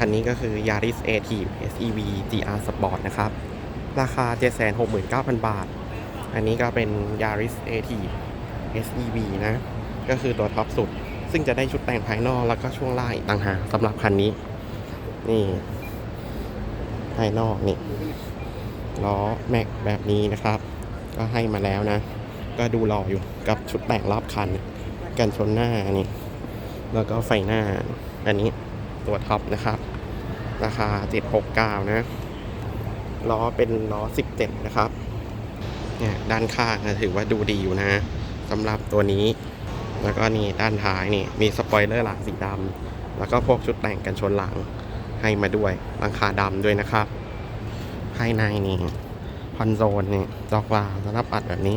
อันนี้ก็คือ Yaris a t i v SEV GR Sport นะครับ ราคา 769,000 บาท อันนี้ก็เป็น Yaris a t i v SEV นะ ก็คือตัวท็อปสุด ซึ่งจะได้ชุดแต่งภายนอกแล้วก็ช่วงล่างอีกต่างหากสำหรับคันนี้ นี่ ภายนอกนี่ล้อแม็กแบบนี้นะครับ ก็ให้มาแล้วนะ ก็ดูหล่ออยู่กับชุดแต่งรอบคัน กันชนหน้านี่ แล้วก็ไฟหน้าอันนี้ ตัวท็อปนะครับ ราคา 769 นะ ล้อเป็นล้อ 17 นะครับ เนี่ยด้านข้างนะถือว่าดูดีอยู่นะสำหรับตัวนี้ แล้วก็นี่ด้านท้ายนี่มีสปอยเลอร์หลังสีดำแล้วก็พวกชุดแต่งกันชนหลังให้มาด้วยหลังคาดำด้วยนะครับ ภายในนี่คอนโซลนี่จอกวางสำหรับอัดแบบนี้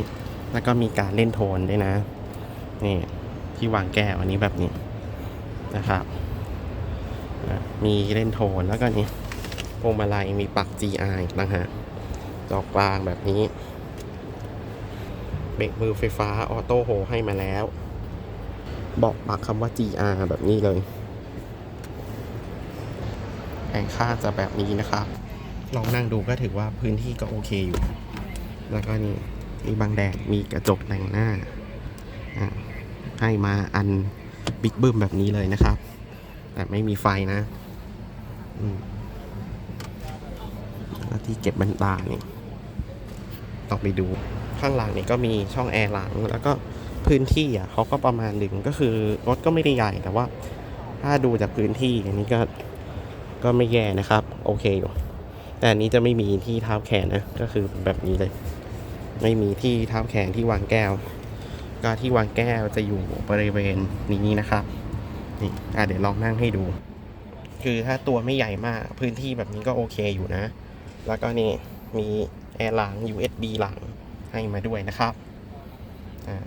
แล้วก็มีการเล่นโทนด้วยนะ นี่ที่วางแก้วอันนี้แบบนี้นะครับ มีเล่นโทนแล้วก็นี่พวงมาลัยมีปัก GR อีกต่างหากจอกกลางแบบนี้ เบรกมือไฟฟ้าออโต้โฮให้มาแล้ว บอกปักคำว่า GR แบบนี้เลยแองข้างจะแบบนี้นะครับ ลองนั่งดูก็ถือว่าพื้นที่ก็โอเคอยู่ แล้วก็นี่มีบางแดดมีกระจกแต่งหน้าให้มาอันบิ๊กบึ้มแบบนี้เลยนะครับ แต่ไม่มีไฟนะแล้วที่เก็บบันตาเนี่ยต้องไปดูข้างหลังนี่ก็มีช่องแอร์หลัง แล้วก็พื้นที่อะเขาก็ประมาณหนึ่งก็คือรถก็ไม่ได้ใหญ่แต่ว่า ถ้าดูจากพื้นที่อันนี้ก็ก็ไม่แย่นะครับ โอเคอยู่ แต่อันนี้จะไม่มีที่เท้าแขนนะก็คือแบบนี้เลย ไม่มีที่เท้าแขนที่วางแก้ว ก็ที่วางแก้วจะอยู่บริเวณนี้นะครับ นี่อะเดี๋ยวลองนั่งให้ดู คือถ้าตัวไม่ใหญ่มากพื้นที่แบบนี้ก็โอเคอยู่นะ แล้วก็นี่มีแอร์หลัง USB หลังให้มาด้วยนะครับอ่า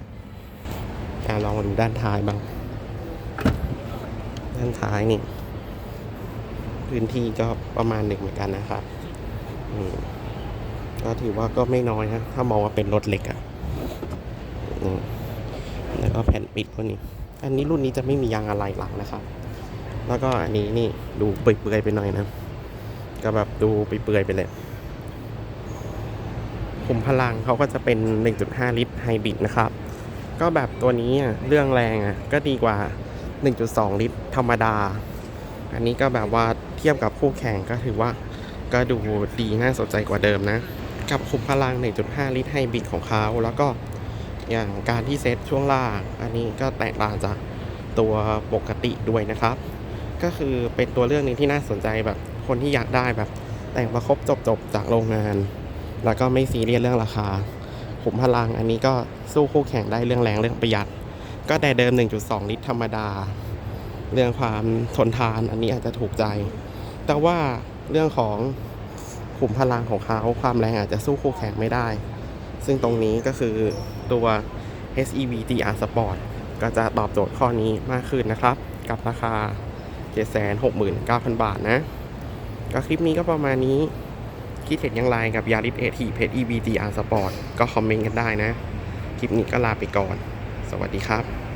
อะลองมาดูด้านท้ายบ้าง ด้านท้ายนี่ พื้นที่ก็ประมาณหนึ่งเหมือนกันนะครับอืมก็ถือว่าก็ไม่น้อยนะ ถ้ามองว่าเป็นรถเล็กอะ่ะแล้วก็แผ่นปิดพวกนี้ อันนี้รุ่นนี้จะไม่มียางอะไรหลังนะครับ แล้วก็อันนี้นี่ดูเปื่อยๆไปหน่อยนะ ก็แบบดูเปื่อยๆไปเลยขุมพลังเขาก็จะเป็น 1.5 ลิตรไฮบริดนะครับ ก็แบบตัวนี้เรื่องแรงอะก็ดีกว่า 1.2 ลิตรธรรมดา อันนี้ก็แบบว่าเทียบกับคู่แข่งก็ถือว่าก็ดูดีน่าสนใจกว่าเดิมนะ กับขุมพลัง 1.5 ลิตรไฮบริดของเขาแล้วก็ อย่างการที่เซตช่วงล่าง อันนี้ก็แตกต่างจากตัวปกติด้วยนะครับ ก็คือเป็นตัวเลือกหนึ่งที่น่าสนใจแบบคนที่อยากได้แบบ แต่งประครบจบๆจากโรงงาน แล้วก็ไม่ซีเรียสเรื่องราคาขุมพลังอันนี้ก็สู้คู่แข่งได้เรื่องแรงเรื่องประหยัด ก็แต่เดิม 1.2 ลิตรธรรมดา เรื่องความทนทานอันนี้อาจจะถูกใจ แต่ว่าเรื่องของขุมพลังของเขาความแรงอาจจะสู้คู่แข่งไม่ได้ ซึ่งตรงนี้ก็คือตัว SEV TR Sport ก็จะตอบโจทย์ข้อนี้มากขึ้นนะครับ กับราคา 769,000 บาทนะ ก็คลิปนี้ก็ประมาณนี้ คิดเห็นอย่างไรกับ Yaris AT เพจ EV TR Sport ก็คอมเมนต์กันได้นะ คลิปนี้ก็ลาไปก่อน สวัสดีครับ